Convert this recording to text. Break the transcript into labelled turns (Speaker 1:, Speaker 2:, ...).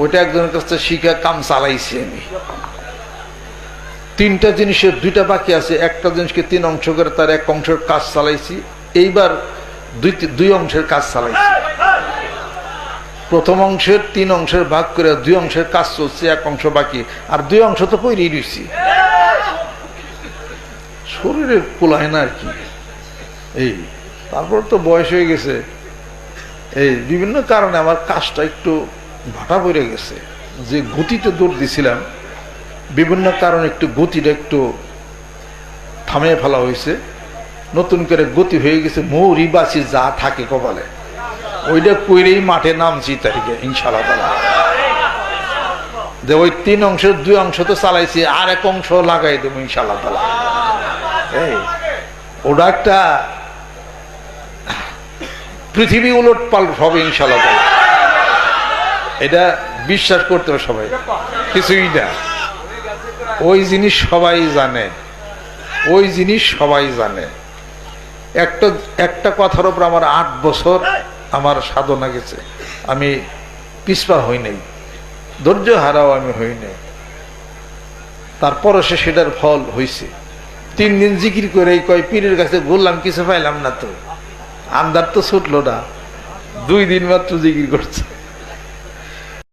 Speaker 1: ওইটা একজনের কাছ শিখা কাম চালাইছি আমি। তিনটা জিনিসের দুইটা বাকি আছে, একটা জিনিসকে তিন অংশ করে তার এক অংশের কাজ চালাইছি, এইবার দুই দুই অংশের কাজ চালাইছি। প্রথম অংশের তিন অংশের ভাগ করে দুই অংশের কাজ চলছে, এক অংশ বাকি। আর দুই অংশ তো পইরেই রয়েছি শরীরের কুলায় না আর কি। এই, তারপর তো বয়স হয়ে গেছে। এই, বিভিন্ন কারণে আমার কাজটা একটু ভাটা পড়ে গেছে। যে গতিতে দৌড় দিছিলাম, বিভিন্ন কারণে একটু গতিটা একটু থামিয়ে ফেলা হয়েছে। নতুন করে গতি হয়ে গেছে, মৌরি বাসি যা থাকে কপালে। ওইটা কইরেই মাঠে নামছি তারিখে ইনশাল্লাহ যে ওই তিন অংশের দুই অংশ তো চালাইছি, আর এক অংশ লাগাই দেবো ইনশাল্লাহ এই, ওটা একটা পৃথিবী উলট পালট হবে ইনশাল্লাহ এটা বিশ্বাস করতে হবে সবাই। কিছুই না। ওই জিনিস সবাই জানে। ওই জিনিস সবাই জানে। একটা একটা কথার উপর আমার আট বছর আমার সাধনা গেছে। আমি পিছপা হই নাই। ধৈর্য হারাও আমি হই নাই। তারপরও সে সেটার ফল হয়েছে তিন দিন জিকির করে কয়, পীরের কাছে বললাম, কিছু পাইলাম না তো। আন্দার তো ছুটলো না। দুই দিন মাত্র জিকির করছে।